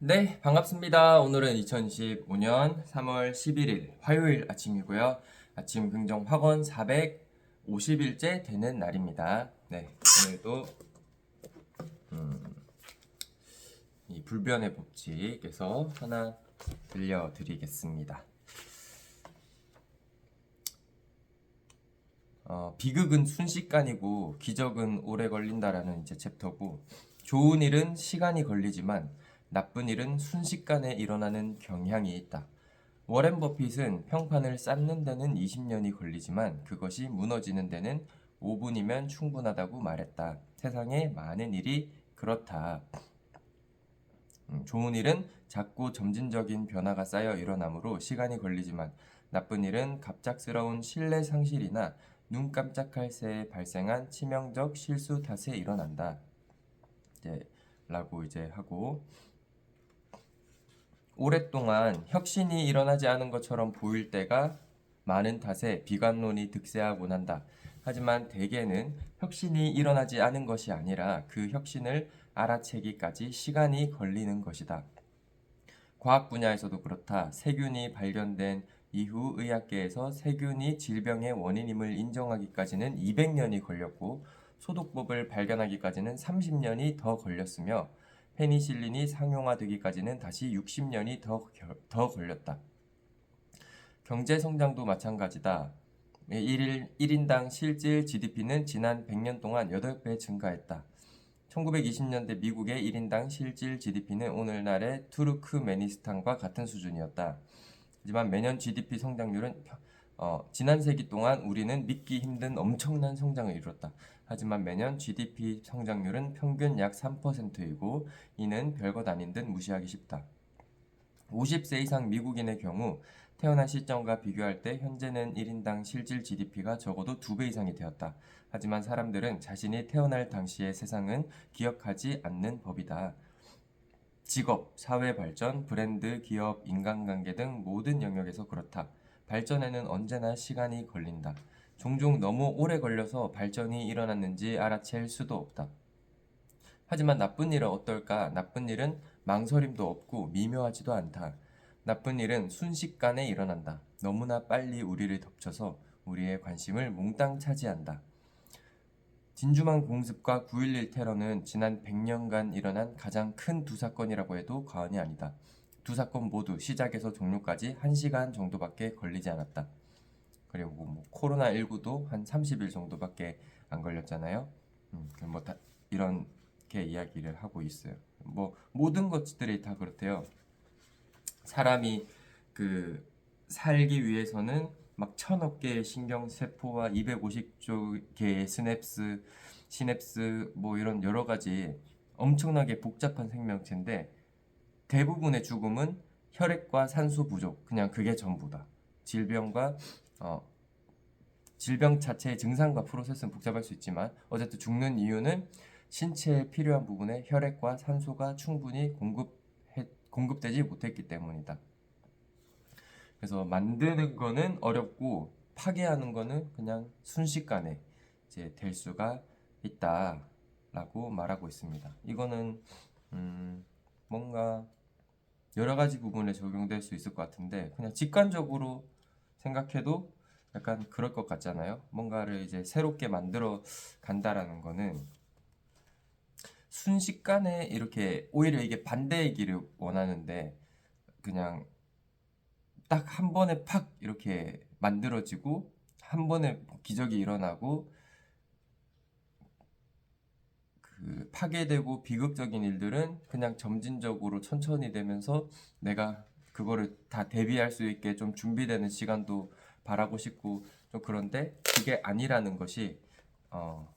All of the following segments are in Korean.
네, 반갑습니다. 오늘은 2015년 3월 11일 화요일 아침이고요. 아침 긍정 학원 450일째 되는 날입니다. 네, 오늘도 음, 이 불변의 법칙에서 하나 들려드리겠습니다. 어, 비극은 순식간이고 기적은 오래 걸린다라는 이제 챕터고 좋은 일은 시간이 걸리지만 나쁜 일은 순식간에 일어나는 경향이 있다. 워렌 버핏은 평판을 쌓는 데는 20년이 걸리지만 그것이 무너지는 데는 5분이면 충분하다고 말했다. 세상에 많은 일이 그렇다. 음, 좋은 일은 작고 점진적인 변화가 쌓여 일어나므로 시간이 걸리지만 나쁜 일은 갑작스러운 신뢰 상실이나 눈 깜짝할 새에 발생한 치명적 실수 탓에 일어난다. 이제 라고 이제 하고 오랫동안 혁신이 일어나지 않은 것처럼 보일 때가 많은 탓에 비관론이 득세하곤 한다. 하지만 대개는 혁신이 일어나지 않은 것이 아니라 그 혁신을 알아채기까지 시간이 걸리는 것이다. 과학 분야에서도 그렇다. 세균이 발견된 이후 의학계에서 세균이 질병의 원인임을 인정하기까지는 200년이 걸렸고 소독법을 발견하기까지는 30년이 더 걸렸으며 페니실린이 상용화되기까지는 다시 60년이 더, 결- 더 걸렸다. 경제 성장도 마찬가지다. 1일, 1인당 실질 GDP는 지난 100년 동안 8배 증가했다. 1920년대 미국의 1인당 실질 GDP는 오늘날의 투르크메니스탄과 같은 수준이었다. 하지만 매년 GDP 성장률은 어, 지난 세기 동안 우리는 믿기 힘든 엄청난 성장을 이뤘다. 하지만 매년 GDP 성장률은 평균 약 3%이고 이는 별것 아닌 듯 무시하기 쉽다. 50세 이상 미국인의 경우 태어난 시점과 비교할 때 현재는 1인당 실질 GDP가 적어도 2배 이상이 되었다. 하지만 사람들은 자신이 태어날 당시의 세상은 기억하지 않는 법이다. 직업, 사회 발전, 브랜드, 기업, 인간관계 등 모든 영역에서 그렇다. 발전에는 언제나 시간이 걸린다. 종종 너무 오래 걸려서 발전이 일어났는지 알아챌 수도 없다. 하지만 나쁜 일은 어떨까? 나쁜 일은 망설임도 없고 미묘하지도 않다. 나쁜 일은 순식간에 일어난다. 너무나 빨리 우리를 덮쳐서 우리의 관심을 몽땅 차지한다. 진주만 공습과 9.11 테러는 지난 100년간 일어난 가장 큰 두 사건이라고 해도 과언이 아니다. 두 사건 모두 시작에서 종료까지 1시간 정도밖에 걸리지 않았다. 그리고 뭐 코로나19도 한 30일 정도밖에 안 걸렸잖아요. 음, 뭐 다 이렇게 이야기를 하고 있어요. 뭐 모든 것들이 다 그렇대요. 사람이 그 살기 위해서는 막 천억 개의 신경 세포와 250조 개의 스냅스, 시냅스 뭐 이런 여러 가지 엄청나게 복잡한 생명체인데 대부분의 죽음은 혈액과 산소 부족 그냥 그게 전부다. 질병과 어, 질병 자체의 증상과 프로세스는 복잡할 수 있지만 어쨌든 죽는 이유는 신체에 필요한 부분에 혈액과 산소가 충분히 공급해, 공급되지 못했기 때문이다. 그래서 만드는 거는 어렵고 파괴하는 거는 그냥 순식간에 이제 될 수가 있다라고 말하고 있습니다. 이거는 음, 뭔가 여러 가지 부분에 적용될 수 있을 것 같은데 그냥 직관적으로 생각해도 약간 그럴 것 같잖아요. 뭔가를 이제 새롭게 만들어 간다라는 거는 순식간에 이렇게 오히려 이게 길을 원하는데 그냥 딱 한 번에 팍 이렇게 만들어지고 한 번에 기적이 일어나고 그 파괴되고 비극적인 일들은 그냥 점진적으로 천천히 되면서 내가 그거를 다 대비할 수 있게 좀 준비되는 시간도 바라고 싶고 좀 그런데 그게 아니라는 것이 어,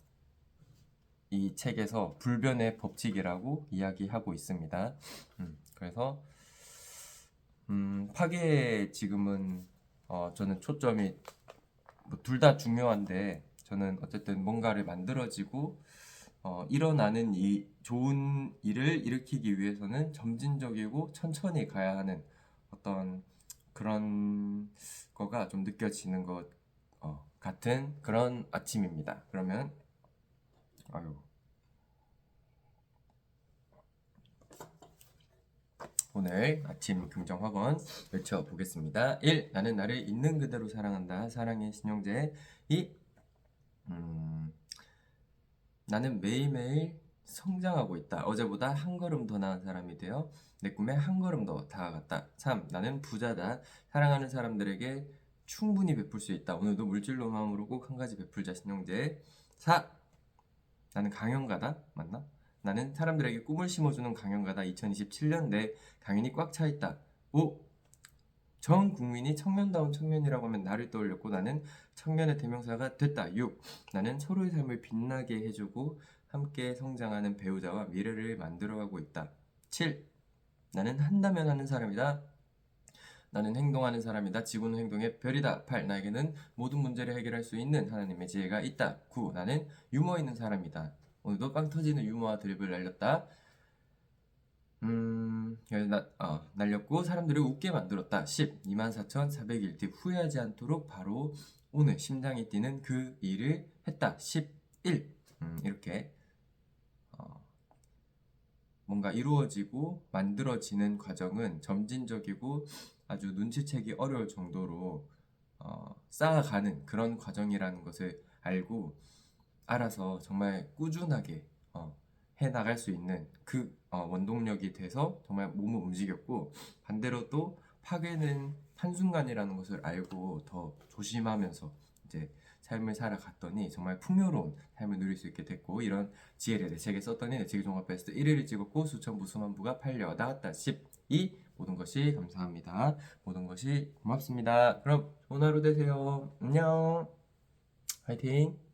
이 책에서 불변의 법칙이라고 이야기하고 있습니다. 음, 그래서 음, 파괴에 지금은 어, 저는 초점이 뭐 둘 다 중요한데 저는 어쨌든 뭔가를 만들어지고 어, 일어나는 이 좋은 일을 일으키기 위해서는 점진적이고 천천히 가야 하는 어떤 그런 거가 좀 느껴지는 것 어, 같은 그런 아침입니다. 그러면 아유 오늘 아침 긍정 확언 외쳐보겠습니다. 1. 나는 나를 있는 그대로 사랑한다. 사랑의 신용재 2. 음, 나는 매일매일 성장하고 있다. 어제보다 한 걸음 더 나은 사람이 되어 내 꿈에 한 걸음 더 다가갔다. 3. 나는 부자다. 사랑하는 사람들에게 충분히 베풀 수 있다. 오늘도 물질로 마음으로 꼭 한 가지 베풀자 신용재 4. 나는 강연가다. 맞나? 나는 사람들에게 꿈을 심어주는 강연가다. 2027년 내 강연이 꽉 차 있다. 5. 전 국민이 청년다운 청년이라고 하면 나를 떠올렸고 나는 청년의 대명사가 됐다. 6. 나는 서로의 삶을 빛나게 해주고 함께 성장하는 배우자와 미래를 만들어가고 있다. 7. 나는 한다면 하는 사람이다. 나는 행동하는 사람이다. 지구는 행동의 별이다. 8. 나에게는 모든 문제를 해결할 수 있는 하나님의 지혜가 있다. 9. 나는 유머 있는 사람이다. 오늘도 빵 터지는 유머와 드립을 날렸다. 음, 나, 어, 날렸고 사람들을 웃게 만들었다. 10. 24,401팁 후회하지 않도록 바로 오늘 심장이 뛰는 그 일을 했다. 11. 음, 이렇게 어, 뭔가 이루어지고 만들어지는 과정은 점진적이고 아주 눈치채기 어려울 정도로 어, 쌓아가는 그런 과정이라는 것을 알고 알아서 정말 꾸준하게 어, 해 나갈 수 있는 그 어, 원동력이 돼서 정말 몸을 움직였고 반대로 또 파괴는 한순간이라는 것을 알고 더 조심하면서 이제 삶을 살아갔더니 정말 풍요로운 삶을 누릴 수 있게 됐고 이런 지혜를 내 책에 썼더니 내 책이 종합 베스트 1위를 찍었고 수천 부수만 부가 팔려 나갔다. 12 모든 것이 감사합니다. 모든 것이 고맙습니다. 그럼 좋은 하루 되세요. 안녕. 화이팅